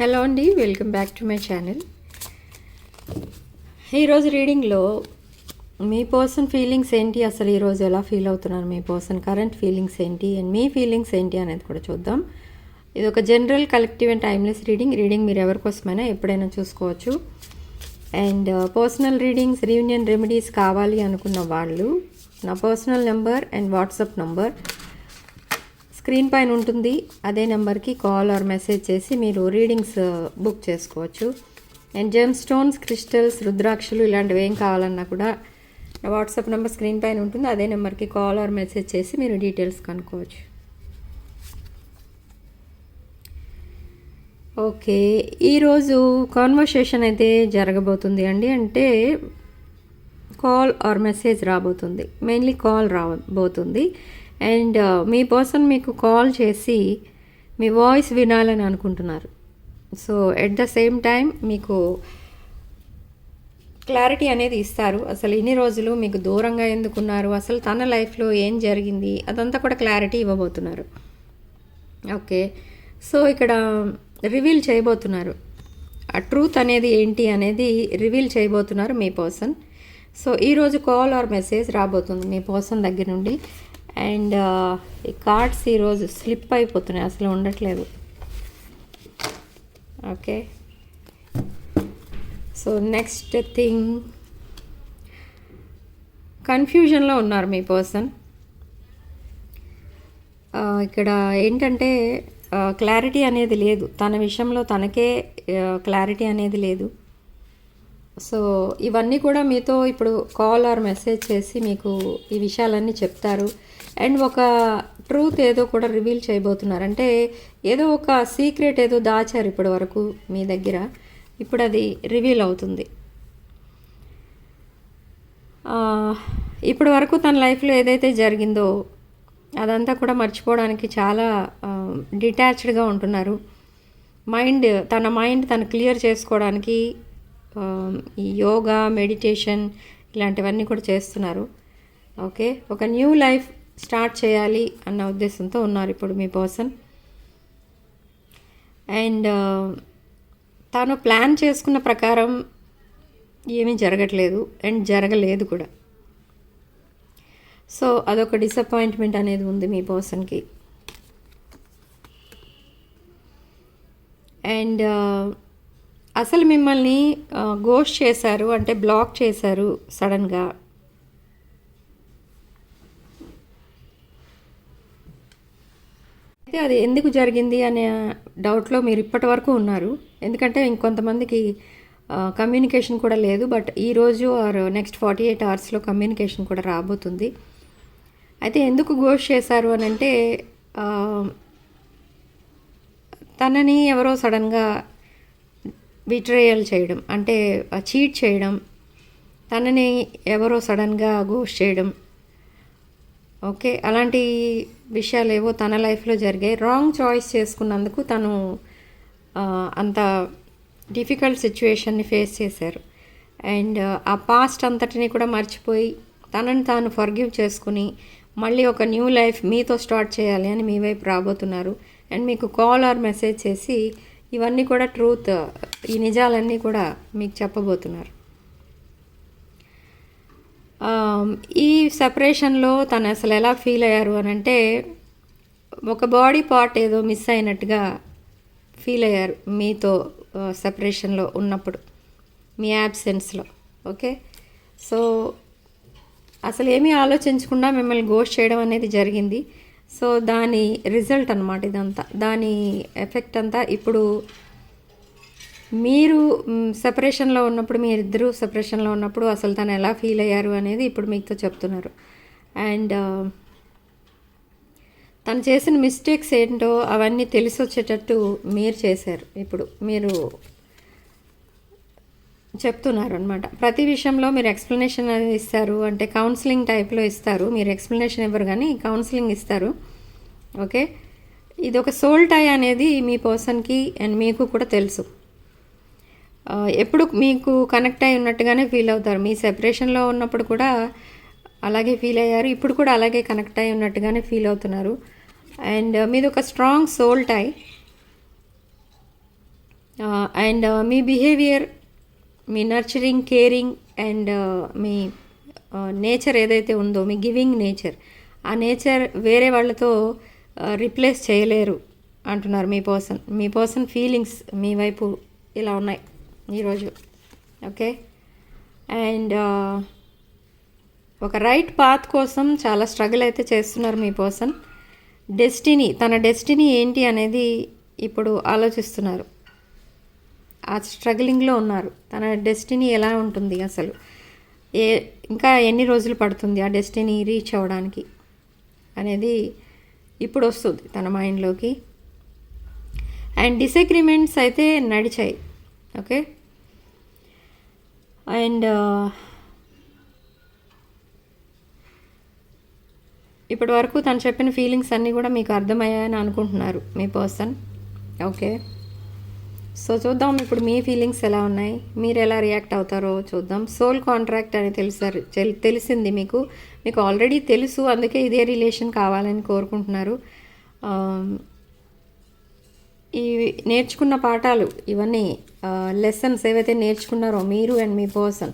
Hello అండి welcome back to my channel. ఈరోజు రీడింగ్లో మీ పర్సన్ ఫీలింగ్స్ ఏంటి? అసలు ఈరోజు ఎలా ఫీల్ అవుతున్నారు మీ పర్సన్? కరెంట్ ఫీలింగ్స్ ఏంటి? అండ్ మీ ఫీలింగ్స్ ఏంటి అనేది కూడా చూద్దాం. ఇది ఒక general collective and timeless reading. Reading మీరు ఎవరికోసమైనా ఎప్పుడైనా చూసుకోవచ్చు. And uh, personal readings reunion remedies కావాలి అనుకున్న వాళ్ళు నా personal number and WhatsApp number screen పైన ఉంటుంది. అదే నెంబర్కి కాల్ ఆర్ మెసేజ్ చేసి మీరు రీడింగ్స్ బుక్ చేసుకోవచ్చు. అండ్ జెమ్ స్టోన్స్ క్రిస్టల్స్ రుద్రాక్షలు ఇలాంటివి ఏం కావాలన్నా కూడా నా వాట్సాప్ నెంబర్ స్క్రీన్ పైన ఉంటుంది. అదే నెంబర్కి కాల్ ఆర్ మెసేజ్ చేసి మీరు డీటెయిల్స్ కనుక్కోవచ్చు. ఓకే. ఈరోజు కాన్వర్సేషన్ అయితే జరగబోతుంది అండి. అంటే కాల్ ఆర్ మెసేజ్ రాబోతుంది. మెయిన్లీ కాల్ రాబోతుంది. అండ్ uh, మీ పర్సన్ మీకు కాల్ చేసి మీ వాయిస్ వినాలని అనుకుంటున్నారు. So at the same time మీకు క్లారిటీ అనేది ఇస్తారు. అసలు ఇన్ని రోజులు మీకు దూరంగా ఎందుకున్నారు? అసలు తన లైఫ్లో ఏం జరిగింది? అదంతా కూడా క్లారిటీ ఇవ్వబోతున్నారు. ఓకే సో ఇక్కడ రివీల్ చేయబోతున్నారు. ఆ ట్రూత్ అనేది ఏంటి అనేది రివీల్ చేయబోతున్నారు మీ పర్సన్ సో ఈరోజు కాల్ ఆర్ మెసేజ్ రాబోతుంది మీ పర్సన్ దగ్గర నుండి. అండ్ ఈ కార్డ్స్ ఈరోజు స్లిప్ అయిపోతున్నాయి. అసలు ఉండట్లేదు. ఓకే. So next thing. కన్ఫ్యూజన్లో ఉన్నారు మీ పర్సన్. ఇక్కడ ఏంటంటే క్లారిటీ అనేది లేదు. తన విషయంలో తనకే క్లారిటీ అనేది లేదు. సో ఇవన్నీ కూడా మీతో ఇప్పుడు కాల్ ఆర్ మెసేజ్ చేసి మీకు ఈ విషయాలన్నీ చెప్తారు. అండ్ ఒక ట్రూత్ ఏదో కూడా రివీల్ చేయబోతున్నారు. అంటే ఏదో ఒక సీక్రెట్ ఏదో దాచారు ఇప్పటి వరకు మీ దగ్గర. ఇప్పుడు అది రివీల్ అవుతుంది. ఇప్పటి వరకు తన లైఫ్లో ఏదైతే జరిగిందో అదంతా కూడా మర్చిపోవడానికి చాలా డిటాచ్డ్గా ఉంటున్నారు. మైండ్ తన మైండ్ తను క్లియర్ చేసుకోవడానికి ఈ యోగా మెడిటేషన్ ఇలాంటివన్నీ కూడా చేస్తున్నారు. ఓకే? ఒక న్యూ లైఫ్ స్టార్ట్ చేయాలి అన్న ఉద్దేశంతో ఉన్నారు ఇప్పుడు మీ పర్సన్. అండ్ తాను ప్లాన్ చేసుకున్న ప్రకారం ఏమీ జరగట్లేదు అండ్ జరగలేదు కూడా. సో అదొక డిసప్పాయింట్మెంట్ అనేది ఉంది మీ పర్సన్కి. అండ్ అసలు మిమ్మల్ని గోష్ చేశారు అంటే బ్లాక్ చేశారు సడన్గా అయితే అది ఎందుకు జరిగింది అనే డౌట్లో మీరు ఇప్పటి వరకు ఉన్నారు. ఎందుకంటే ఇంకొంతమందికి కమ్యూనికేషన్ కూడా లేదు. బట్ ఈరోజు ఆర్ నెక్స్ట్ ఫార్టీ ఎయిట్ అవర్స్లో కమ్యూనికేషన్ కూడా రాబోతుంది. అయితే ఎందుకు ఘోష్ చేశారు అని అంటే తనని ఎవరో సడన్గా బిట్రేయల్ చేయడం అంటే చీట్ చేయడం తనని ఎవరో సడన్గా ఘోష్ చేయడం ఓకే అలాంటి విషయాలు ఏవో తన లైఫ్లో జరిగాయి. రాంగ్ చాయిస్ చేసుకున్నందుకు తను అంత డిఫికల్ట్ సిచ్యువేషన్ని ఫేస్ చేశారు. అండ్ ఆ పాస్ట్ అంతటిని కూడా మర్చిపోయి తనని తాను ఫర్గివ్ చేసుకుని మళ్ళీ ఒక న్యూ లైఫ్ మీతో స్టార్ట్ చేయాలి అని మీ వైపు రాబోతున్నారు. అండ్ మీకు కాల్ ఆర్ మెసేజ్ చేసి ఇవన్నీ కూడా ట్రూత్ ఈ నిజాలన్నీ కూడా మీకు చెప్పబోతున్నారు. Um, ఈ సపరేషన్లో తను అసలు ఎలా ఫీల్ అయ్యారు అని అంటే ఒక బాడీ పార్ట్ ఏదో మిస్ అయినట్టుగా ఫీల్ అయ్యారు మీతో uh, సపరేషన్లో ఉన్నప్పుడు మీ యాబ్సెన్స్లో ఓకే సో అసలు ఏమీ ఆలోచించకుండా మిమ్మల్ని గోష్ చేయడం అనేది జరిగింది. సో దాని రిజల్ట్ అనమాట ఇదంతా. దాని ఎఫెక్ట్ అంతా ఇప్పుడు మీరు సెపరేషన్లో ఉన్నప్పుడు మీరిద్దరూ సెపరేషన్లో ఉన్నప్పుడు అసలు తను ఎలా ఫీల్ అయ్యారు అనేది ఇప్పుడు మీతో చెప్తున్నారు. అండ్ తను చేసిన మిస్టేక్స్ ఏంటో అవన్నీ తెలిసి వచ్చేటట్టు మీరు చేశారు. ఇప్పుడు మీరు చెప్తున్నారు అనమాట ప్రతి విషయంలో మీరు ఎక్స్ప్లెనేషన్ అనేది ఇస్తారు. అంటే కౌన్సిలింగ్ టైప్లో ఇస్తారు. మీరు ఎక్స్ప్లెనేషన్ ఇవ్వరు కానీ కౌన్సిలింగ్ ఇస్తారు. ఓకే? ఇది ఒక సోల్ టై అనేది మీ పర్సన్కి అండ్ మీకు కూడా తెలుసు. ఎప్పుడు మీకు కనెక్ట్ అయి ఉన్నట్టుగానే ఫీల్ అవుతారు. మీ సెపరేషన్లో ఉన్నప్పుడు కూడా అలాగే ఫీల్ అయ్యారు. ఇప్పుడు కూడా అలాగే కనెక్ట్ అయి ఉన్నట్టుగానే ఫీల్ అవుతున్నారు. అండ్ మీది ఒక స్ట్రాంగ్ సోల్ టై అండ్ మీ బిహేవియర్ మీ నర్చరింగ్ కేరింగ్ అండ్ మీ నేచర్ ఏదైతే ఉందో మీ గివింగ్ నేచర్ ఆ నేచర్ వేరే వాళ్ళతో రిప్లేస్ చేయలేరు అంటున్నారు మీ పర్సన్ మీ పర్సన్ ఫీలింగ్స్ మీ వైపు ఇలా ఉన్నాయి. ఈరోజు ఓకే? అండ్ ఒక రైట్ పాత్ కోసం చాలా స్ట్రగుల్ అయితే చేస్తున్నారు మీ పర్సన్. డెస్టినీ తన డెస్టినీ ఏంటి అనేది ఇప్పుడు ఆలోచిస్తున్నారు. ఆ స్ట్రగ్లింగ్లో ఉన్నారు. తన డెస్టినీ ఎలా ఉంటుంది అసలు? ఏ ఇంకా ఎన్ని రోజులు పడుతుంది ఆ డెస్టినీ రీచ్ అవ్వడానికి అనేది ఇప్పుడు వస్తుంది తన మైండ్లోకి. అండ్ డిసగ్రిమెంట్స్ అయితే నడిచాయి. ఓకే? అండ్ ఇప్పటి వరకు తను చెప్పిన ఫీలింగ్స్ అన్నీ కూడా మీకు అర్థమయ్యాయని అనుకుంటున్నారు మీ పర్సన్. ఓకే. సో చూద్దాం ఇప్పుడు మీ ఫీలింగ్స్ ఎలా ఉన్నాయి? మీరు ఎలా రియాక్ట్ అవుతారో చూద్దాం. సోల్ కాంట్రాక్ట్ అని తెలిసారు తెలిసింది మీకు. మీకు ఆల్రెడీ తెలుసు అందుకే ఇదే రిలేషన్ కావాలని కోరుకుంటున్నారు. ఈ నేర్చుకున్న పాఠాలు ఇవన్నీ లెసన్స్ ఏవైతే నేర్చుకున్నారో మీరు అండ్ మీ పర్సన్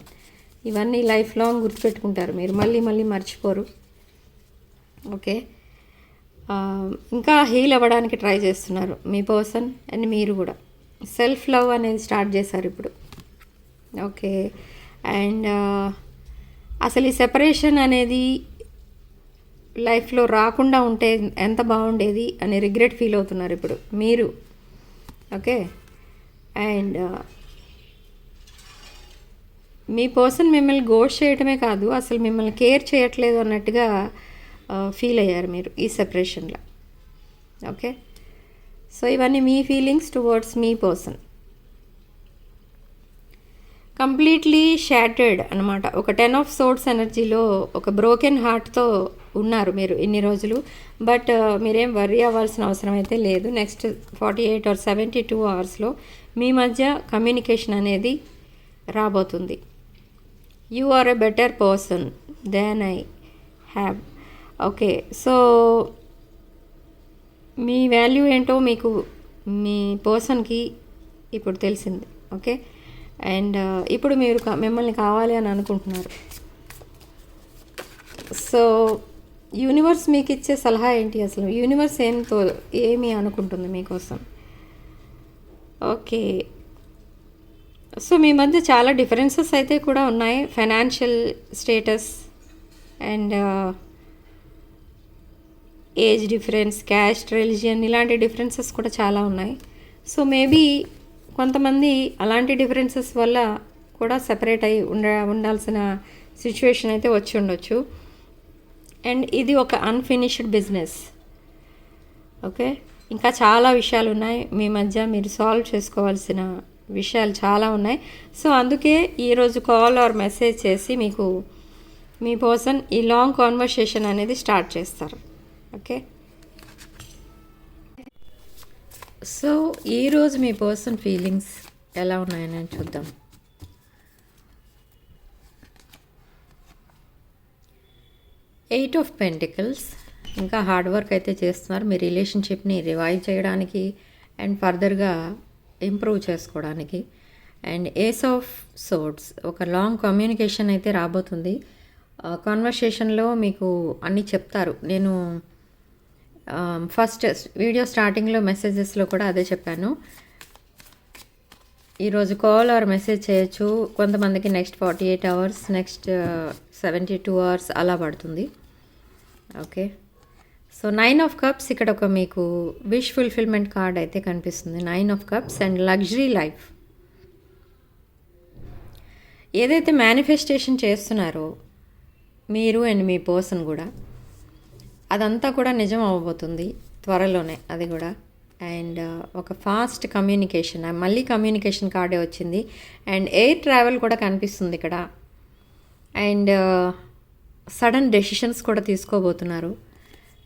ఇవన్నీ లైఫ్ లాంగ్ గుర్తుపెట్టుకుంటారు. మీరు మళ్ళీ మళ్ళీ మర్చిపోరు. ఓకే? ఇంకా హీల్ అవ్వడానికి ట్రై చేస్తున్నారు. మీ పర్సన్ అండ్ మీరు కూడా. సెల్ఫ్ లవ్ అనేది స్టార్ట్ చేశారు ఇప్పుడు. ఓకే? అండ్ అసలు ఈ సెపరేషన్ అనేది లైఫ్లో రాకుండా ఉంటే ఎంత బాగుండేది అని రిగ్రెట్ ఫీల్ అవుతున్నారు ఇప్పుడు. మీరు ఓకే అండ్ uh, మీ పర్సన్ మిమ్మల్ని గోష్ చేయటమే కాదు అసలు మిమ్మల్ని కేర్ చేయట్లేదు అన్నట్టుగా uh, ఫీల్ అయ్యారు మీరు ఈ సెపరేషన్లో ఓకే సో ఇవన్నీ మీ ఫీలింగ్స్ టువర్డ్స్ మీ పర్సన్ కంప్లీట్లీ షాటర్డ్ అనమాట ఒక టెన్ ఆఫ్ సోర్ట్స్ ఎనర్జీలో ఒక బ్రోకెన్ హార్ట్తో ఉన్నారు మీరు ఇన్ని రోజులు. బట్ మీరేం వర్రీ అవ్వాల్సిన అవసరం అయితే లేదు. Next forty eight or seventy two అవర్స్లో మీ మధ్య కమ్యూనికేషన్ అనేది రాబోతుంది. You are a better person then I have okay so me value ఏంటో మీకు మీ పర్సన్కి ఇప్పుడు తెలిసింది. ఓకే? అండ్ ఇప్పుడు మీరు మిమ్మల్ని కావాలి అని అనుకుంటున్నారు. సో యూనివర్స్ మీకు ఇచ్చే సలహా ఏంటి అసలు? యూనివర్స్ ఏంతో ఏమి అనుకుంటుంది మీకోసం? ఓకే. సో మీ మధ్య చాలా డిఫరెన్సెస్ అయితే కూడా ఉన్నాయి. Financial status and age difference caste religion ఇలాంటి డిఫరెన్సెస్ కూడా చాలా ఉన్నాయి. సో మేబీ కొంతమంది అలాంటి డిఫరెన్సెస్ వల్ల కూడా సెపరేట్ అయి ఉండ ఉండాల్సిన సిచ్యువేషన్ అయితే వచ్చి ఉండొచ్చు. అండ్ ఇది ఒక అన్ఫినిష్డ్ బిజినెస్ ఓకే ఇంకా చాలా విషయాలు ఉన్నాయి మీ మధ్య మీరు సాల్వ్ చేసుకోవాల్సిన విషయాలు చాలా ఉన్నాయి. సో అందుకే ఈరోజు కాల్ ఆర్ మెసేజ్ చేసి మీకు మీ పర్సన్ ఈ లాంగ్ కాన్వర్సేషన్ అనేది స్టార్ట్ చేస్తారు. ఓకే సో ఈరోజు మీ పర్సన్ ఫీలింగ్స్ ఎలా ఉన్నాయని చూద్దాం. ఎయిట్ ఆఫ్ పెంటికల్స్ ఇంకా హార్డ్ వర్క్ అయితే చేస్తున్నారు. మీ రిలేషన్షిప్ని రివైవ్ చేయడానికి అండ్ ఫర్దర్గా ఇంప్రూవ్ చేసుకోవడానికి. అండ్ ఏస్ ఆఫ్ సోర్ట్స్ ఒక లాంగ్ కమ్యూనికేషన్ అయితే రాబోతుంది. కాన్వర్సేషన్లో మీకు అన్నీ చెప్తారు. నేను ఫస్ట్ వీడియో స్టార్టింగ్లో మెసేజెస్లో కూడా అదే చెప్పాను. ఈరోజు కాల్ ఆర్ మెసేజ్ చేయొచ్చు. కొంతమందికి next forty eight hours next seventy two hours అలా పడుతుంది. Okay? So nine of cups ఇక్కడ ఒక మీకు విష్ ఫుల్ఫిల్మెంట్ కార్డ్ అయితే కనిపిస్తుంది. Nine of cups and luxury life ఏదైతే మేనిఫెస్టేషన్ చేస్తున్నారో మీరు అండ్ మీ పర్సన్ కూడా అదంతా కూడా నిజం అవ్వబోతుంది త్వరలోనే అది కూడా. అండ్ ఒక ఫాస్ట్ కమ్యూనికేషన్. మళ్ళీ కమ్యూనికేషన్ కార్డే వచ్చింది. అండ్ ఎయిర్ ట్రావెల్ కూడా కనిపిస్తుంది ఇక్కడ. అండ్ సడన్ డెసిషన్స్ కూడా తీసుకోబోతున్నారు.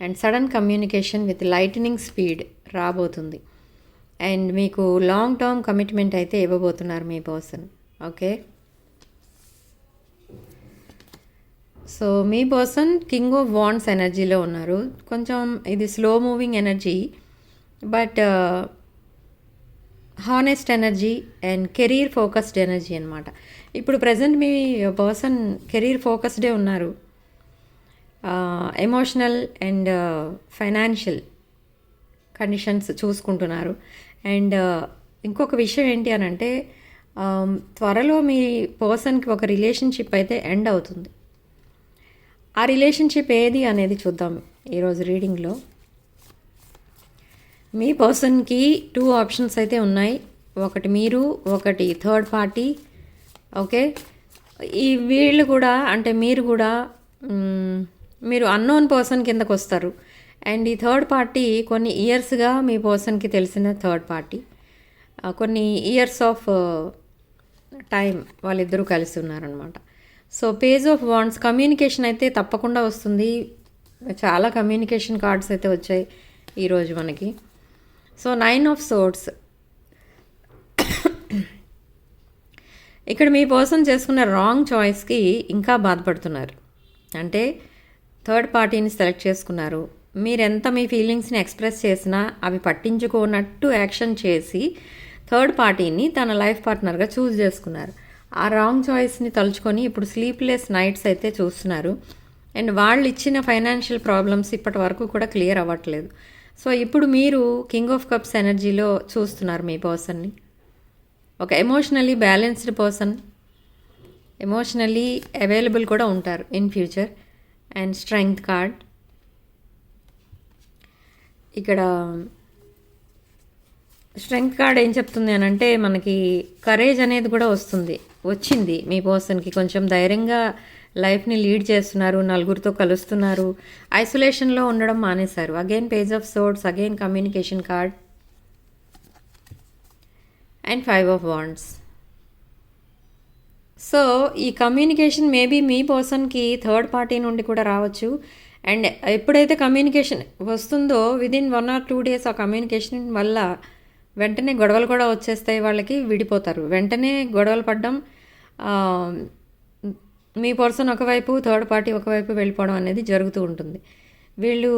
And sudden communication with lightning speed రాబోతుంది. అండ్ మీకు లాంగ్ టర్మ్ కమిట్మెంట్ అయితే ఇవ్వబోతున్నారు మీ పర్సన్. ఓకే? సో మీ పర్సన్ కింగ్ ఆఫ్ వాన్స్ ఎనర్జీలో ఉన్నారు. కొంచెం ఇది slow moving energy. But honest energy and career focused energy అనమాట ఇప్పుడు ప్రజెంట్ మీ పర్సన్ కెరీర్ ఫోకస్డే ఉన్నారు. ఎమోషనల్ అండ్ ఫైనాన్షియల్ కండిషన్స్ చూసుకుంటున్నారు. అండ్ ఇంకొక విషయం ఏంటి అని అంటే త్వరలో మీ పర్సన్కి ఒక రిలేషన్షిప్ అయితే ఎండ్ అవుతుంది. ఆ రిలేషన్షిప్ ఏది అనేది చూద్దాం ఈరోజు రీడింగ్లో. మీ పర్సన్కి టూ ఆప్షన్స్ అయితే ఉన్నాయి. ఒకటి మీరు ఒకటి థర్డ్ పార్టీ. ఓకే? ఈ వీళ్ళు కూడా అంటే మీరు కూడా మీరు అన్నోన్ పర్సన్ కిందకు వస్తారు. అండ్ ఈ థర్డ్ పార్టీ కొన్ని ఇయర్స్గా మీ పర్సన్కి తెలిసిన థర్డ్ పార్టీ. కొన్ని ఇయర్స్ ఆఫ్ టైం వాళ్ళిద్దరూ కలిసి ఉన్నారనమాట so page of wands communication అయితే తప్పకుండా వస్తుంది. చాలా కమ్యూనికేషన్ కార్డ్స్ అయితే వచ్చాయి ఈరోజు మనకి. సో నైన్ ఆఫ్ సోర్ట్స్ ఇక్కడ మీ పర్సన్ చేసుకున్న రాంగ్ చాయిస్కి ఇంకా బాధపడుతున్నారు. అంటే థర్డ్ పార్టీని సెలెక్ట్ చేసుకున్నారు. మీరెంత మీ ఫీలింగ్స్ని ఎక్స్ప్రెస్ చేసినా అవి పట్టించుకోనట్టు యాక్షన్ చేసి థర్డ్ పార్టీని తన లైఫ్ పార్ట్నర్గా చూస్ చేసుకున్నారు. ఆ రాంగ్ చాయిస్ని తలుచుకొని ఇప్పుడు స్లీప్లెస్ నైట్స్ అయితే చూస్తున్నారు. అండ్ వాళ్ళు ఇచ్చిన ఫైనాన్షియల్ ప్రాబ్లమ్స్ ఇప్పటి వరకు కూడా క్లియర్ అవ్వట్లేదు. సో ఇప్పుడు మీరు కింగ్ ఆఫ్ కప్స్ ఎనర్జీలో చూస్తున్నారు మీ పర్సన్ని ఒక emotionally balanced person emotionally available కూడా ఉంటారు in future and strength card ఇక్కడ స్ట్రెంగ్త్ కార్డ్ ఏం చెప్తుంది అని అంటే మనకి కరేజ్ అనేది కూడా వస్తుంది వచ్చింది మీ పర్సన్కి కొంచెం ధైర్యంగా లైఫ్ని లీడ్ చేస్తున్నారు నలుగురితో కలుస్తున్నారు. ఐసోలేషన్లో ఉండడం మానేశారు. Again page of swords again communication card and five of wands so ఈ కమ్యూనికేషన్ మేబీ మీ పర్సన్కి థర్డ్ పార్టీ నుండి కూడా రావచ్చు. అండ్ ఎప్పుడైతే కమ్యూనికేషన్ వస్తుందో within one or two days ఆ కమ్యూనికేషన్ వల్ల వెంటనే గొడవలు కూడా వచ్చేస్తాయి వాళ్ళకి విడిపోతారు. వెంటనే గొడవలు పడడం మీ పర్సన్ ఒకవైపు థర్డ్ పార్టీ ఒకవైపు వెళ్ళిపోవడం అనేది జరుగుతూ ఉంటుంది. వీళ్ళు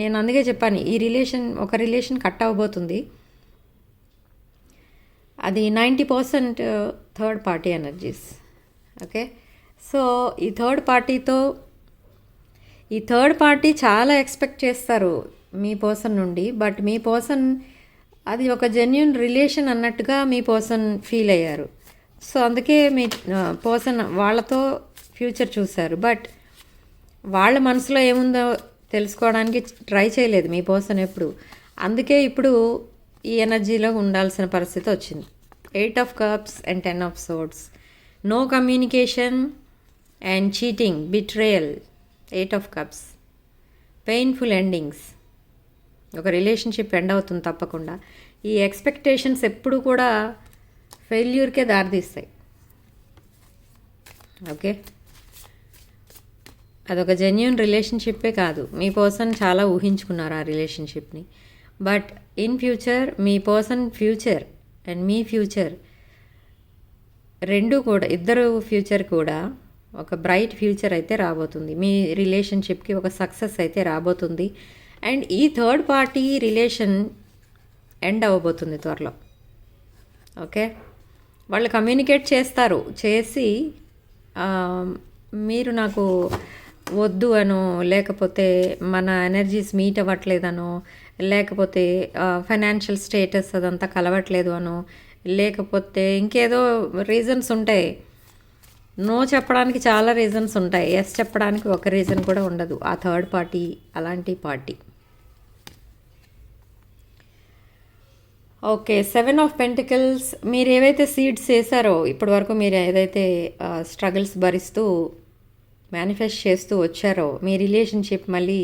నేను అందుకే చెప్పాను ఈ రిలేషన్ ఒక రిలేషన్ కట్ అవ్వబోతుంది అది ninety percent third party energies. Okay? So ఈ థర్డ్ పార్టీతో ఈ థర్డ్ పార్టీ చాలా ఎక్స్పెక్ట్ చేస్తారు మీ పర్సన్ నుండి బట్ మీ పర్సన్ అది ఒక జెన్యున్ రిలేషన్ అన్నట్టుగా మీ పర్సన్ ఫీల్ అయ్యారు. సో అందుకే మీ పర్సన్ వాళ్ళతో ఫ్యూచర్ చూశారు. బట్ వాళ్ళ మనసులో ఏముందో తెలుసుకోవడానికి ట్రై చేయలేదు మీ పర్సన్ ఎప్పుడు. అందుకే ఇప్పుడు ఈ ఎనర్జీలో ఉండాల్సిన పరిస్థితి వచ్చింది. Eight of cups and ten of swords no communication and cheating betrayal eight of cups painful endings ఒక రిలేషన్షిప్ ఎండ్ అవుతుంది తప్పకుండా. ఈ ఎక్స్పెక్టేషన్స్ ఎప్పుడు కూడా ఫెయిల్యూర్కే దారితీస్తాయి. ఓకే? అదొక జెన్యున్ రిలేషన్షిప్పే కాదు. మీ పర్సన్ చాలా ఊహించుకున్నారు ఆ రిలేషన్షిప్ని బట్ ఇన్ ఫ్యూచర్ మీ పర్సన్ ఫ్యూచర్ అండ్ మీ ఫ్యూచర్ రెండు కూడా ఇద్దరు ఫ్యూచర్ కూడా ఒక బ్రైట్ ఫ్యూచర్ అయితే రాబోతుంది. మీ రిలేషన్షిప్కి ఒక సక్సెస్ అయితే రాబోతుంది. అండ్ ఈ థర్డ్ పార్టీ రిలేషన్ ఎండ్ అవ్వబోతుంది త్వరలో. ఓకే? వాళ్ళు కమ్యూనికేట్ చేస్తారు. చేసి మీరు నాకు వద్దు అనో లేకపోతే మన ఎనర్జీస్ మీట్ అవ్వట్లేదనో లేకపోతే ఫైనాన్షియల్ స్టేటస్ అదంతా కలవట్లేదు అనో లేకపోతే ఇంకేదో రీజన్స్ ఉంటాయి. నో చెప్పడానికి చాలా రీజన్స్ ఉంటాయి. ఎస్ చెప్పడానికి ఒక రీజన్ కూడా ఉండదు. ఆ థర్డ్ పార్టీ అలాంటి party okay seven of pentacles మీరు ఏవైతే సీడ్స్ వేసారో ఇప్పటి వరకు మీరు ఏదైతే స్ట్రగుల్స్ భరిస్తూ మేనిఫెస్ట్ చేస్తూ వచ్చారో మీ రిలేషన్షిప్ మళ్ళీ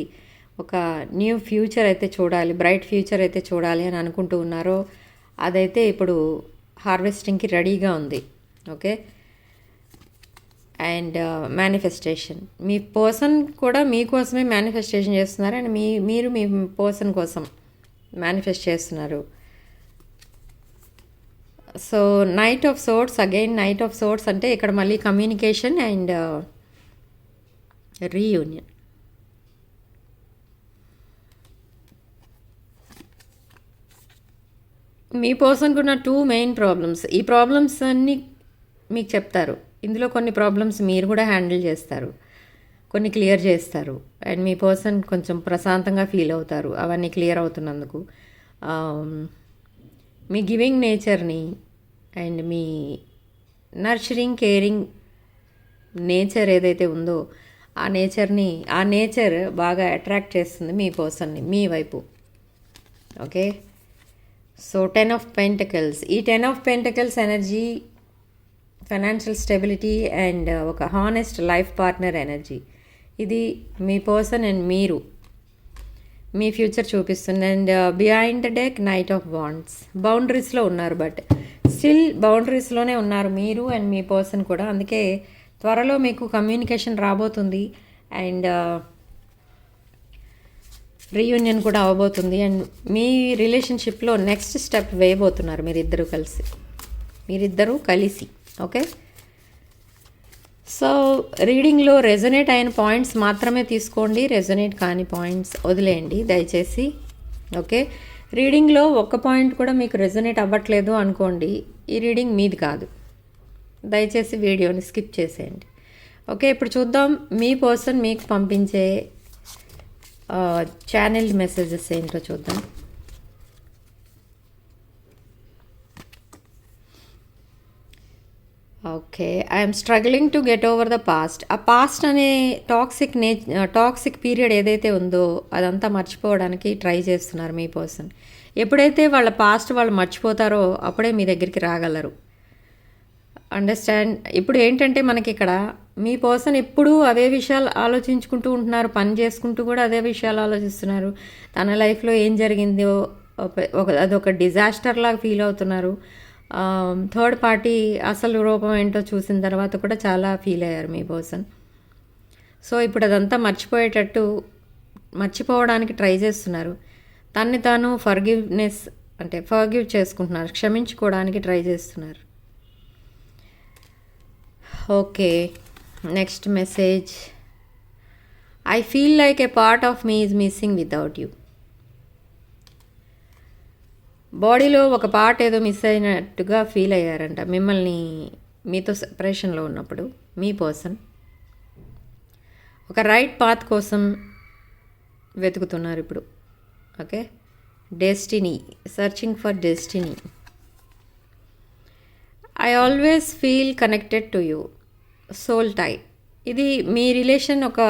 ఒక న్యూ ఫ్యూచర్ అయితే చూడాలి బ్రైట్ ఫ్యూచర్ అయితే చూడాలి అని అనుకుంటూ ఉన్నారో అదైతే ఇప్పుడు హార్వెస్టింగ్కి రెడీగా ఉంది okay? And manifestation. Me person కూడా మీకోసమే మేనిఫెస్టేషన్ చేస్తున్నారు? అండ్ మీ మీరు మీ పర్సన్ కోసం మేనిఫెస్ట్ చేస్తున్నారు? So knight of swords again knight of swords అంటే ఇక్కడ మళ్ళీ కమ్యూనికేషన్ అండ్ రీయూనియన్ మీ పర్సన్కి ఉన్న టూ మెయిన్ ప్రాబ్లమ్స్ ఈ ప్రాబ్లమ్స్ అన్నీ మీకు చెప్తారు. ఇందులో కొన్ని ప్రాబ్లమ్స్ మీరు కూడా హ్యాండిల్ చేస్తారు. కొన్ని క్లియర్ చేస్తారు. అండ్ మీ పర్సన్ కొంచెం ప్రశాంతంగా ఫీల్ అవుతారు. అవన్నీ క్లియర్ అవుతున్నందుకు. Um, మీ గివింగ్ నేచర్ని అండ్ మీ నర్చరింగ్ కేరింగ్ నేచర్ ఏదైతే ఉందో ఆ నేచర్ని ఆ నేచర్ బాగా అట్రాక్ట్ చేస్తుంది మీ పర్సన్ని మీ వైపు. Okay? So ten of pentacles. ఈ ten of pentacles energy financial stability and ఒక హానెస్ట్ లైఫ్ పార్ట్నర్ ఎనర్జీ. ఇది మీ పర్సన్ అండ్ మీరు. మీ ఫ్యూచర్ చూపిస్తుంది. And behind the deck knight of wands బౌండరీస్లో ఉన్నారు బట్ స్టిల్ బౌండరీస్లోనే ఉన్నారు మీరు అండ్ మీ పర్సన్ కూడా. అందుకే త్వరలో మీకు కమ్యూనికేషన్ రాబోతుంది అండ్ రీయూనియన్ uh, కూడా అవ్వబోతుంది అండ్ మీ రిలేషన్షిప్లో నెక్స్ట్ స్టెప్ వేయబోతున్నారు మీరిద్దరూ కలిసి. మీరిద్దరూ కలిసి ఓకే సో రీడింగ్లో రెజొనేట్ అయిన పాయింట్స్ మాత్రమే తీసుకోండి రెజొనేట్ కాని పాయింట్స్ వదిలేయండి దయచేసి ఓకే రీడింగ్లో ఒక్క పాయింట్ కూడా మీకు రెజనేట్ అవ్వట్లేదు అనుకోండి ఈ రీడింగ్ మీది కాదు. దయచేసి వీడియోని స్కిప్ చేసేయండి. ఓకే ఇప్పుడు చూద్దాం మీ పర్సన్ మీకు పంపించే ఛానల్ మెసేజెస్ ఏంటో చూద్దాం. Okay I'm struggling to get over the past ఆ పాస్ట్ అనే టాక్సిక్ నే టాక్సిక్ పీరియడ్ ఏదైతే ఉందో అదంతా మర్చిపోవడానికి ట్రై చేస్తున్నారు మీ పర్సన్ ఎప్పుడైతే వాళ్ళ పాస్ట్ వాళ్ళు మర్చిపోతారో అప్పుడే మీ దగ్గరికి రాగలరు. అండర్స్టాండ్ ఇప్పుడు ఏంటంటే మనకి ఇక్కడ మీ పర్సన్ ఎప్పుడూ అవే విషయాలు ఆలోచించుకుంటూ ఉంటున్నారు పని చేసుకుంటూ కూడా అదే విషయాలు ఆలోచిస్తున్నారు. తన లైఫ్లో ఏం జరిగిందో ఒక- ఒక అదొక డిజాస్టర్ లాగా ఫీల్ అవుతున్నారు. Um, థర్డ్ పార్టీ అసలు రూపం ఏంటో చూసిన తర్వాత కూడా చాలా ఫీల్ అయ్యారు మీ పర్సన్ సో ఇప్పుడు అదంతా మర్చిపోయేటట్టు మర్చిపోవడానికి ట్రై చేస్తున్నారు. తన్ని తాను ఫర్గివ్నెస్ అంటే ఫర్గివ్ చేసుకుంటున్నారు క్షమించుకోవడానికి ట్రై చేస్తున్నారు. Okay next message I feel like a part of me is missing without you బాడీలో ఒక పార్ట్ ఏదో మిస్ అయినట్టుగా ఫీల్ అయ్యారంట. మిమ్మల్ని మీతో సెపరేషన్లో ఉన్నప్పుడు మీ పర్సన్ ఒక రైట్ పాత్ కోసం వెతుకుతున్నారు ఇప్పుడు. Okay? Destiny searching for destiny. I always feel connected to you soul tie ఇది మీ రిలేషన్ ఒక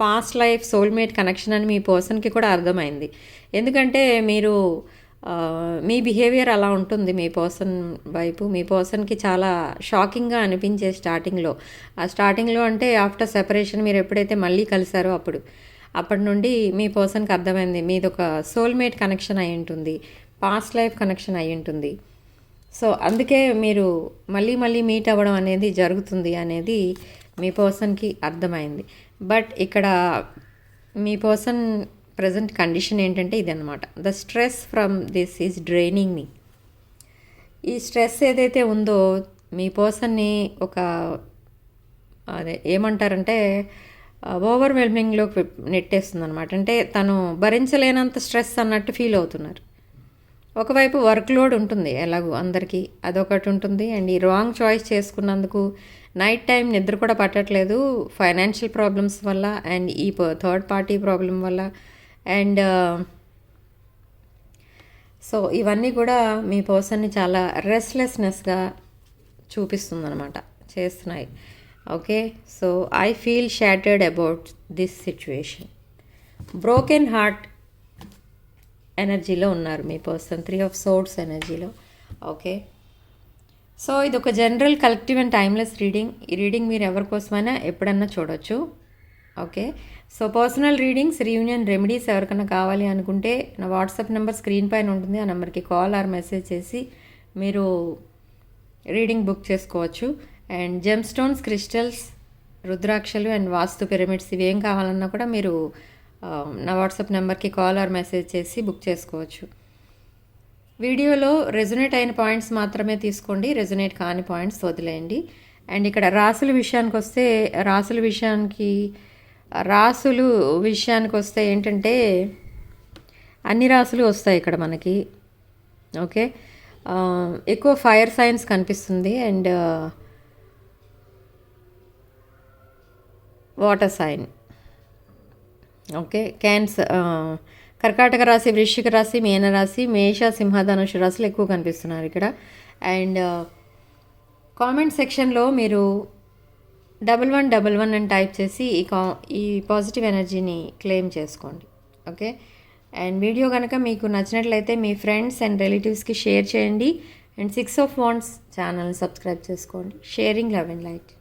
పాస్ట్ లైఫ్ సోల్మేట్ కనెక్షన్ అని మీ పర్సన్కి కూడా అర్థమైంది. ఎందుకంటే మీరు మీ బిహేవియర్ అలా ఉంటుంది మీ పర్సన్ వైపు. మీ పర్సన్కి చాలా షాకింగ్గా అనిపించే స్టార్టింగ్లో ఆ స్టార్టింగ్లో అంటే ఆఫ్టర్ సెపరేషన్ మీరు ఎప్పుడైతే మళ్ళీ కలిసారో అప్పుడు. అప్పటి నుండి మీ పర్సన్కి అర్థమైంది మీది ఒక సోల్మేట్ కనెక్షన్ అయి ఉంటుంది పాస్ట్ లైఫ్ కనెక్షన్ అయి ఉంటుంది. సో అందుకే మీరు మళ్ళీ మళ్ళీ మీట్ అవ్వడం అనేది జరుగుతుంది అనేది మీ పర్సన్కి అర్థమైంది. బట్ ఇక్కడ మీ పర్సన్ ప్రజెంట్ కండిషన్ ఏంటంటే ఇదన్నమాట. The stress from this is draining me ఈ స్ట్రెస్ ఏదైతే ఉందో మీ పర్సన్ని ఒక అదే ఏమంటారంటే ఓవర్వెల్మింగ్లోకి నెట్టేస్తుంది అనమాట అంటే తను భరించలేనంత స్ట్రెస్ అన్నట్టు ఫీల్ అవుతున్నారు. ఒకవైపు వర్క్ లోడ్ ఉంటుంది ఎలాగో అందరికీ అదొకటి ఉంటుంది. అండ్ ఈ రాంగ్ చాయిస్ చేసుకున్నందుకు నైట్ టైం నిద్ర కూడా పట్టట్లేదు ఫైనాన్షియల్ ప్రాబ్లమ్స్ వల్ల అండ్ ఈ థర్డ్ పార్టీ ప్రాబ్లం వల్ల అండ్ సో ఇవన్నీ కూడా మీ పర్సన్ని చాలా రెస్ట్లెస్నెస్గా చూపిస్తుంది అనమాట చేస్తున్నాయి. Okay? So I feel shattered about this situation. Broken heart ఎనర్జీలో ఉన్నారు మీ పర్సన్ త్రీ ఆఫ్ సోర్స్ ఎనర్జీలో. ఓకే? సో ఇది ఒక general collective and timeless reading. ఈ రీడింగ్ మీరు ఎవరి కోసమైనా ఎప్పుడన్నా చూడొచ్చు. Okay? So personal readings reunion remedies ఎవరికైనా కావాలి అనుకుంటే నా వాట్సాప్ నెంబర్ స్క్రీన్ పైన ఉంటుంది. ఆ నెంబర్కి కాల్ ఆర్ మెసేజ్ చేసి మీరు రీడింగ్ బుక్ చేసుకోవచ్చు. అండ్ జెమ్ స్టోన్స్ క్రిస్టల్స్ రుద్రాక్షలు అండ్ వాస్తు పిరమిడ్స్ ఇవి ఏం కావాలన్నా కూడా మీరు నా వాట్సాప్ నెంబర్కి కాల్ ఆర్ మెసేజ్ చేసి బుక్ చేసుకోవచ్చు. వీడియోలో రెజొనేట్ అయిన పాయింట్స్ మాత్రమే తీసుకోండి. రెజొనేట్ కాని పాయింట్స్ వదిలేయండి. అండ్ ఇక్కడ రాసుల విషయానికి వస్తే రాసుల విషయానికి రాసులు విషయానికి వస్తే ఏంటంటే అన్ని రాసులు వస్తాయి ఇక్కడ మనకి. ఓకే? ఎక్కువ ఫైర్ సైన్స్ కనిపిస్తుంది and water sign. Okay? Cancer కర్కాటక రాశి వృశ్చిక రాశి మీన రాశి మేష సింహధనుషు రాశులు ఎక్కువ కనిపిస్తున్నారు ఇక్కడ. అండ్ కామెంట్ సెక్షన్లో మీరు డబల్ వన్ డబల్ వన్ అని టైప్ చేసి ఈ కా ఈ పాజిటివ్ ఎనర్జీని క్లెయిమ్ చేసుకోండి. ఓకే? అండ్ వీడియో కనుక మీకు నచ్చినట్లయితే మీ ఫ్రెండ్స్ అండ్ రిలేటివ్స్కి షేర్ చేయండి. And Six of Wands channel subscribe చేసుకోండి. Sharing love and light.